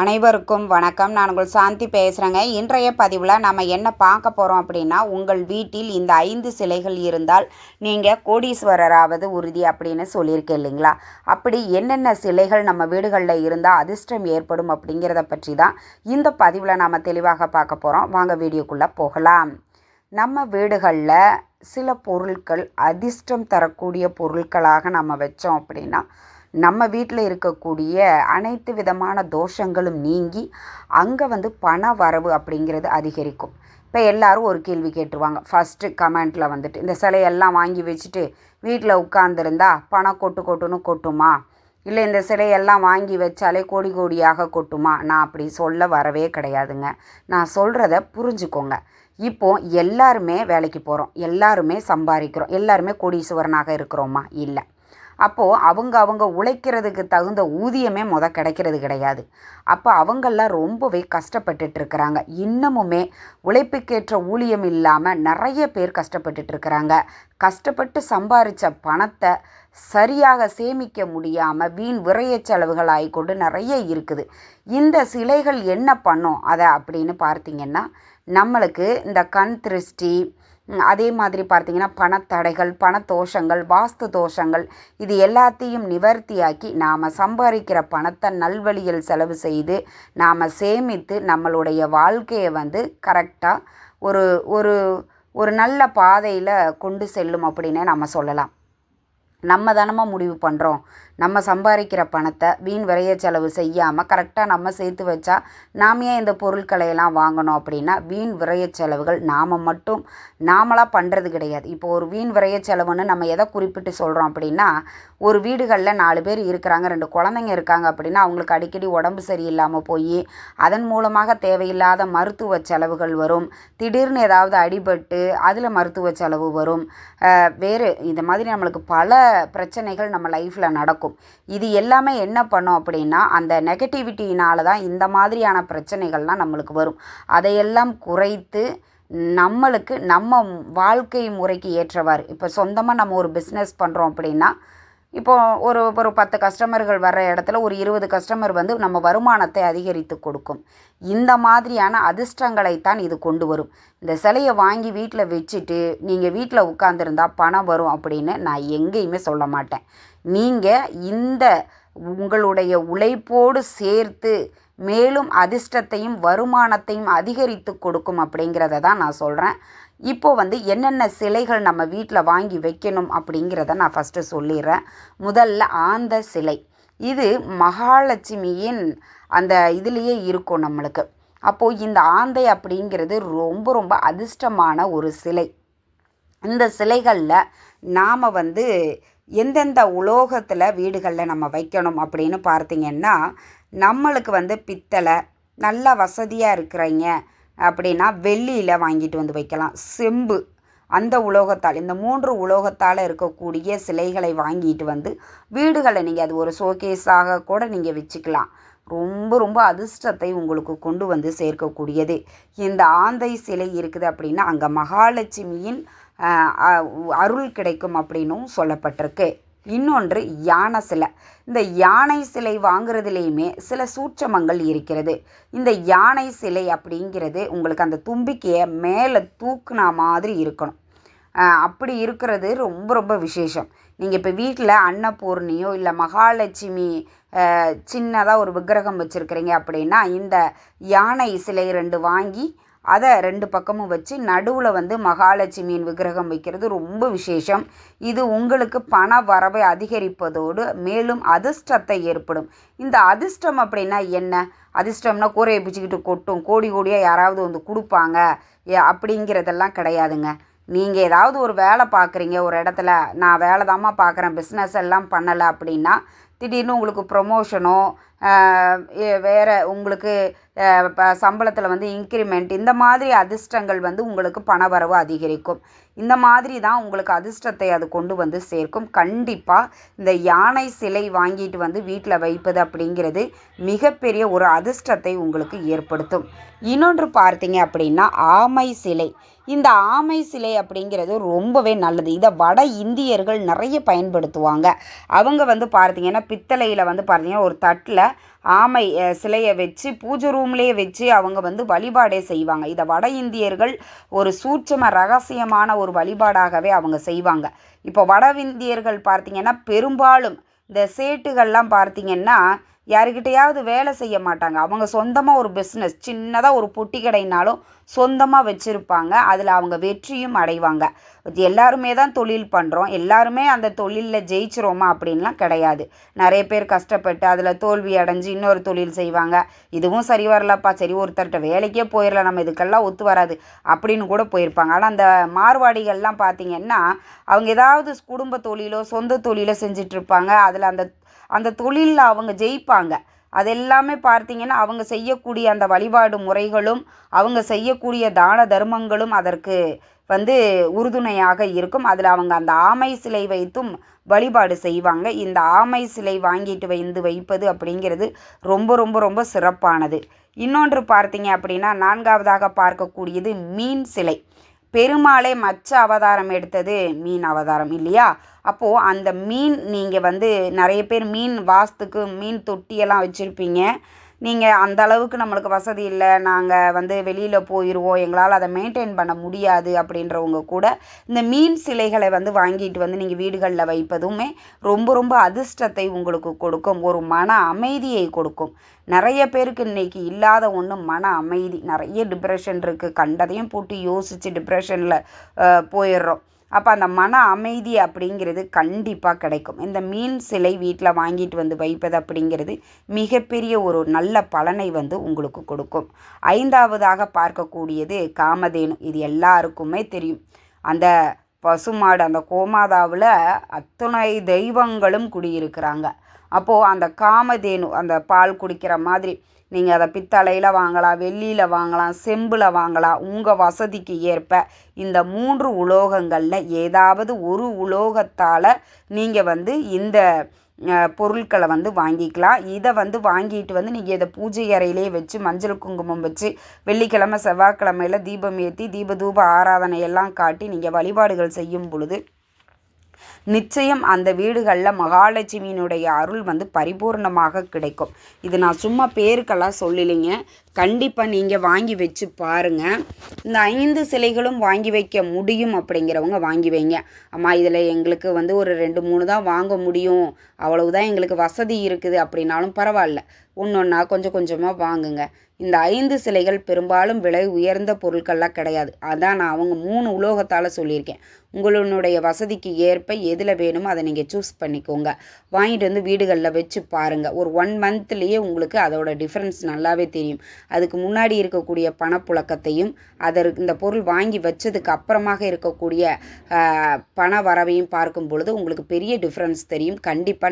அனைவருக்கும் வணக்கம். நான் உங்கள் சாந்தி பேசுகிறேங்க இன்றைய பதிவில் நம்ம என்ன பார்க்க போகிறோம் அப்படின்னா உங்கள் வீட்டில் இந்த ஐந்து சிலைகள் இருந்தால் நீங்கள் கோடீஸ்வரராவது உறுதி அப்படின்னு சொல்லியிருக்கேன் இல்லைங்களா? அப்படி என்னென்ன சிலைகள் நம்ம வீடுகளில் இருந்தால் அதிர்ஷ்டம் ஏற்படும் அப்படிங்கிறத பற்றி தான் இந்த பதிவில் நாம் தெளிவாக பார்க்க போகிறோம் வாங்க வீடியோக்குள்ளே போகலாம். நம்ம வீடுகளில் சில பொருட்கள் அதிர்ஷ்டம் தரக்கூடிய பொருட்களாக நம்ம வச்சோம் அப்படின்னா நம்ம வீட்டில் இருக்கக்கூடிய அனைத்து விதமான தோஷங்களும் நீங்கி அங்கே வந்து பண வரவு அப்படிங்கிறது அதிகரிக்கும். இப்போ எல்லாரும் ஒரு கேள்வி கேட்டுருவாங்க. ஃபஸ்ட்டு கமெண்ட்டில் வந்துட்டு இந்த சிலையெல்லாம் வாங்கி வச்சுட்டு வீட்டில் உட்காந்துருந்தா பணம் கொட்டு கொட்டுன்னு கொட்டுமா? இல்லை இந்த சிலையெல்லாம் வாங்கி வச்சாலே கோடி கோடியாக கொட்டுமா? நான் அப்படி சொல்ல வரவே கிடையாதுங்க. நான் சொல்கிறத புரிஞ்சுக்கோங்க. இப்போ எல்லாருமே வேலைக்கு போகிறோம் எல்லாருமே சம்பாதிக்கிறோம். எல்லாருமே கோடீஸ்வரனாக இருக்கிறோமா? இல்லை. அப்போது அவங்க அவங்க உழைக்கிறதுக்கு தகுந்த ஊதியமே முத கிடைக்கிறது கிடையாது. அப்போ அவங்கெல்லாம் ரொம்பவே கஷ்டப்பட்டுட்டு இருக்கிறாங்க. இன்னமுமே உழைப்புக்கேற்ற ஊழியம் இல்லாமல் நிறைய பேர் கஷ்டப்பட்டுட்டு இருக்கிறாங்க. கஷ்டப்பட்டு சம்பாரித்த பணத்தை சரியாக சேமிக்க முடியாமல் வீண் விரைய செலவுகள் ஆகிக்கொண்டு நிறைய இருக்குது. இந்த சிலைகள் என்ன பண்ணும்? அதை அப்படின்னு பார்த்தீங்கன்னா நம்மளுக்கு இந்த கண் திருஷ்டி அதே மாதிரி பார்த்திங்கன்னா பணத்தடைகள் பணத்தோஷங்கள் வாஸ்து தோஷங்கள் இது எல்லாத்தையும் நிவர்த்தியாக்கி நாம் சம்பாதிக்கிற பணத்தை நல்வழியில் செலவு செய்து நாம் சேமித்து நம்மளுடைய வாழ்க்கையை வந்து கரெக்டாக ஒரு ஒரு ஒரு நல்ல பாதையில் கொண்டு செல்லும் அப்படின்னே நம்ம சொல்லலாம். நம்ம தானமாக முடிவு பண்ணுறோம் நம்ம சம்பாதிக்கிற பணத்தை வீண் விரைய செலவு செய்யாமல் கரெக்டாக நம்ம சேர்த்து வச்சா நாம் ஏன் இந்த பொருட்களை எல்லாம் வாங்கணும் அப்படின்னா வீண் விரைய செலவுகள் நாம் மட்டும் நாமளாக பண்ணுறது கிடையாது. இப்போ ஒரு வீண் விரைய செலவுன்னு நம்ம எதை குறிப்பிட்டு சொல்கிறோம் அப்படின்னா ஒரு வீடுகளில் நாலு பேர் இருக்கிறாங்க ரெண்டு குழந்தைங்க இருக்காங்க அப்படின்னா அவங்களுக்கு அடிக்கடி உடம்பு சரியில்லாமல் போய் அதன் மூலமாக தேவையில்லாத மருத்துவ செலவுகள் வரும். திடீர்னு ஏதாவது அடிபட்டு அதில் மருத்துவ செலவு வரும். வேறு இந்த மாதிரி நம்மளுக்கு பல பிரச்சனைகள் நம்ம லைஃப்பில் நடக்கும். இது எல்லாமே என்ன பண்ணும் அப்படின்னா அந்த நெகட்டிவிட்டியினால தான் இந்த மாதிரியான பிரச்சனைகள்லாம் நம்மளுக்கு வரும். அதையெல்லாம் குறைத்து நம்மளுக்கு நம்ம வாழ்க்கை முறைக்கு ஏற்றவாறு. இப்போ சொந்தமாக நம்ம ஒரு பிஸ்னஸ் பண்ணுறோம் அப்படின்னா இப்போது ஒரு ஒரு பத்து கஸ்டமர்கள் வர்ற இடத்துல ஒரு இருபது கஸ்டமர் வந்து நம்ம வருமானத்தை அதிகரித்து கொடுக்கும். இந்த மாதிரியான அதிர்ஷ்டங்களைத்தான் இது கொண்டு வரும். இந்த சிலையை வாங்கி வீட்டில் வச்சுட்டு நீங்கள் வீட்டில் உட்காந்துருந்தா பணம் வரும் அப்படின்னு நான் எங்கேயுமே சொல்ல மாட்டேன். நீங்கள் இந்த உங்களுடைய உழைப்போடு சேர்த்து மேலும் அதிர்ஷ்டத்தையும் வருமானத்தையும் அதிகரித்து கொடுக்கும் அப்படிங்கிறத தான் நான் சொல்கிறேன் இப்போது வந்து என்னென்ன சிலைகள் நம்ம வீட்டில் வாங்கி வைக்கணும் அப்படிங்கிறத நான் ஃபஸ்ட்டு சொல்லிடுறேன். முதல்ல ஆந்த சிலை. இது மகாலட்சுமியின் அந்த இதுலேயே இருக்கும் நம்மளுக்கு. அப்போது இந்த ஆந்தை அப்படிங்கிறது ரொம்ப ரொம்ப அதிர்ஷ்டமான ஒரு சிலை. இந்த சிலைகளில் நாம் வந்து எந்தெந்த உலோகத்தில் வீடுகளில் நம்ம வைக்கணும் அப்படின்னு பார்த்தீங்கன்னா நம்மளுக்கு வந்து பித்தளை நல்லா வசதியாக இருக்கிறீங்க அப்படின்னா வெள்ளியில் வாங்கிட்டு வந்து வைக்கலாம். செம்பு. அந்த உலோகத்தால் இந்த மூன்று உலோகத்தால் இருக்கக்கூடிய சிலைகளை வாங்கிட்டு வந்து வீடுகளை நீங்கள் அது ஒரு ஷோகேஸாக கூட நீங்கள் வச்சுக்கலாம். ரொம்ப ரொம்ப அதிர்ஷ்டத்தை உங்களுக்கு கொண்டு வந்து சேர்க்கக்கூடியது. இந்த ஆந்தை சிலை இருக்குது அப்படின்னா அங்கே மகாலட்சுமியின் அருள் கிடைக்கும் அப்படின்னும் சொல்லப்பட்டிருக்கு. இன்னொன்று யானை சிலை. இந்த யானை சிலை வாங்குறதுலேயுமே சில சூட்சமங்கள் இருக்கிறது. இந்த யானை சிலை அப்படிங்கிறது உங்களுக்கு அந்த தும்பிக்கையை மேலே தூக்குனா மாதிரி இருக்கணும். அப்படி இருக்கிறது ரொம்ப ரொம்ப விசேஷம். நீங்கள் இப்போ வீட்டில் அன்னபூர்ணியோ இல்லை மகாலட்சுமி சின்னதாக ஒரு விக்கிரகம் வச்சுருக்கிறீங்க அப்படின்னா இந்த யானை சிலை ரெண்டு வாங்கி அதை ரெண்டு பக்கமும் வச்சு நடுவில் வந்து மகாலட்சுமியின் விக்கிரகம் வைக்கிறது ரொம்ப விசேஷம். இது உங்களுக்கு பண வரவை அதிகரிப்பதோடு மேலும் அதிர்ஷ்டத்தை ஏற்படும். இந்த அதிர்ஷ்டம் அப்படின்னா என்ன? அதிர்ஷ்டம்னா கூரையை பிடிச்சிக்கிட்டு கொட்டும். கோடி கோடியாக யாராவது வந்து கொடுப்பாங்க. அப்படிங்கிறதெல்லாம் கிடையாதுங்க. நீங்கள் ஏதாவது ஒரு வேலை பார்க்குறீங்க ஒரு இடத்துல நான் வேலை தாம்மா பார்க்குறேன் பிஸ்னஸ் எல்லாம் பண்ணலை அப்படின்னா திடீர்னு உங்களுக்கு ப்ரொமோஷனோ வேறு உங்களுக்கு இப்போ சம்பளத்தில் வந்து இன்க்ரிமெண்ட் இந்த மாதிரி அதிர்ஷ்டங்கள் வந்து உங்களுக்கு பணவரவு அதிகரிக்கும். இந்த மாதிரி தான் உங்களுக்கு அதிர்ஷ்டத்தை அது கொண்டு வந்து சேர்க்கும். கண்டிப்பாக இந்த யானை சிலை வாங்கிட்டு வந்து வீட்டில் வைப்பது அப்படிங்கிறது மிகப்பெரிய ஒரு அதிர்ஷ்டத்தை உங்களுக்கு ஏற்படுத்தும். இன்னொன்று பார்த்தீங்க அப்படின்னா ஆமை சிலை. இந்த ஆமை சிலை அப்படிங்கிறது ரொம்பவே நல்லது. இதை வட இந்தியர்கள் நிறைய பயன்படுத்துவாங்க. அவங்க வந்து பார்த்தீங்கன்னா பித்தளையில் வந்து பார்த்தீங்கன்னா ஒரு தட்டில் ஆமை சிலையை வச்சு பூஜை ரூம்லேயே வச்சு அவங்க வந்து வழிபாடே செய்வாங்க. இதை வட இந்தியர்கள் ஒரு சூட்சம ரகசியமான ஒரு வழிபாடாகவே அவங்க செய்வாங்க. இப்போ வட இந்தியர்கள் பார்த்தீங்கன்னா பெரும்பாலும் இந்த சேட்டுகள்லாம் பார்த்தீங்கன்னா யாருக்கிட்டையாவது வேலை செய்ய மாட்டாங்க. அவங்க சொந்தமாக ஒரு பிஸ்னஸ் சின்னதாக ஒரு பொட்டி கடைனாலும் சொந்தமாக வச்சுருப்பாங்க. அதில் அவங்க வெற்றியும் அடைவாங்க. எல்லாருமே தான் தொழில் பண்ணுறோம் எல்லாருமே அந்த தொழிலில் ஜெயிச்சிரோமா அப்படின்லாம் கிடையாது. நிறைய பேர் கஷ்டப்பட்டு அதில் தோல்வி அடைஞ்சு இன்னொரு தொழில் செய்வாங்க. இதுவும் சரி வரலப்பா. சரி ஒருத்தர்கிட்ட வேலைக்கே போயிடலாம் நம்ம இதுக்கெல்லாம் ஒத்து வராது அப்படின்னு கூட போயிருப்பாங்க. ஆனால் அந்த மார்வாடிகள்லாம் பார்த்தீங்கன்னா அவங்க ஏதாவது குடும்ப தொழிலோ சொந்த தொழிலோ செஞ்சிட்ருப்பாங்க அதில் அந்த அந்த தொழிலில் அவங்க ஜெயிப்பாங்க. அது எல்லாமே பார்த்தீங்கன்னா அவங்க செய்யக்கூடிய அந்த வழிபாடு முறைகளும் அவங்க செய்யக்கூடிய தான தர்மங்களும் அதற்கு வந்து உறுதுணையாக இருக்கும். அதில் அவங்க அந்த ஆமை சிலை வைத்தும் வழிபாடு செய்வாங்க. இந்த ஆமை சிலை வாங்கிட்டு வந்து வைப்பது அப்படிங்கிறது ரொம்ப ரொம்ப ரொம்ப சிறப்பானது. இன்னொன்று பார்த்தீங்க அப்படின்னா நான்காவதாக பார்க்கக்கூடியது மீன் சிலை. பெருமாளே மச்ச அவதாரம் எடுத்தது மீன் அவதாரம் இல்லையா? அப்போது அந்த மீன் நீங்கள் வந்து நிறைய பேர் மீன் வாஸ்துக்கு மீன் தொட்டியெல்லாம் வச்சுருப்பீங்க. நீங்கள் அந்த அளவுக்கு நம்மளுக்கு வசதி இல்லை நாங்கள் வந்து வெளியில் போயிடுவோம் எங்களால் அதை மெயின்டைன் பண்ண முடியாது அப்படின்றவங்க கூட இந்த மீன் சிலைகளை வந்து வாங்கிட்டு வந்து நீங்கள் வீடுகளில் வைப்பதுமே ரொம்ப ரொம்ப அதிர்ஷ்டத்தை உங்களுக்கு கொடுக்கும். ஒரு மன அமைதியை கொடுக்கும். நிறைய பேருக்கு இன்றைக்கி இல்லாத ஒன்று மன அமைதி. நிறைய டிப்ரெஷன் இருக்குது கண்டதையும் போட்டு யோசித்து டிப்ரெஷனில் போயிடுறோம். அப்போ அந்த மன அமைதி அப்படிங்கிறது கண்டிப்பாக கிடைக்கும். இந்த மீன் சிலை வீட்டில் வாங்கிட்டு வந்து வைப்பது அப்படிங்கிறது மிகப்பெரிய ஒரு நல்ல பலனை வந்து உங்களுக்கு கொடுக்கும். ஐந்தாவதாக பார்க்கக்கூடியது காமதேனு. இது எல்லாருக்குமே தெரியும். அந்த பசுமாடு அந்த கோமாதாவில் அத்தனை தெய்வங்களும் குடியிருக்கிறாங்க. அப்போது அந்த காமதேனு அந்த பால் குடிக்கிற மாதிரி நீங்கள் அதை பித்தளையில் வாங்கலாம் வெள்ளியில் வாங்கலாம் செம்பில் வாங்கலாம். உங்கள் வசதிக்கு ஏற்ப இந்த மூன்று உலோகங்களில் ஏதாவது ஒரு உலோகத்தால் நீங்கள் வந்து இந்த பொருட்களை வந்து வாங்கிக்கலாம். இதை வந்து வாங்கிட்டு வந்து நீங்கள் இதை பூஜை அறையிலே வச்சு மஞ்சள் குங்குமம் வச்சு வெள்ளிக்கிழமை செவ்வாய்க்கிழமையில் தீபம் ஏற்றி தீப தூப ஆராதனை எல்லாம் காட்டி நீங்கள் வழிபாடுகள் செய்யும் பொழுது நிச்சயம் அந்த வீடுகளில் மகாலட்சுமியினுடைய அருள் வந்து பரிபூர்ணமாக கிடைக்கும். இது நான் சும்மா பேருக்கெல்லாம் சொல்லலைங்க. கண்டிப்பாக நீங்கள் வாங்கி வச்சு பாருங்கள் இந்த ஐந்து சிலைகளும் வாங்கி வைக்க முடியும் அப்படிங்கிறவங்க வாங்கி வைங்க. அம்மா இதில் எங்களுக்கு வந்து ஒரு ரெண்டு மூணு தான் வாங்க முடியும். அவ்வளவுதான் எங்களுக்கு வசதி இருக்குது அப்படின்னாலும் பரவாயில்ல. ஒன்று ஒன்றா கொஞ்சம் கொஞ்சமாக வாங்குங்க. இந்த ஐந்து சிலைகள் பெரும்பாலும் விலை உயர்ந்த பொருட்கள்லாம் கிடையாது. அதான் நான் அவங்க மூணு உலோகத்தால் சொல்லியிருக்கேன். உங்களுடைய வசதிக்கு ஏற்ப எதில் வேணுமோ அதை நீங்கள் சூஸ் பண்ணிக்கோங்க. வாங்கிட்டு வந்து வீடுகளில் வச்சு பாருங்கள் ஒரு ஒன் மந்த்லேயே உங்களுக்கு அதோட டிஃப்ரென்ஸ் நல்லாவே தெரியும். அதுக்கு முன்னாடி இருக்கக்கூடிய பணப்புழக்கத்தையும் அதற்கு இந்த பொருள் வாங்கி வச்சதுக்கு அப்புறமாக இருக்கக்கூடிய பண வரவையும் பார்க்கும் பொழுது உங்களுக்கு பெரிய டிஃப்ரென்ஸ் தெரியும். கண்டிப்பாக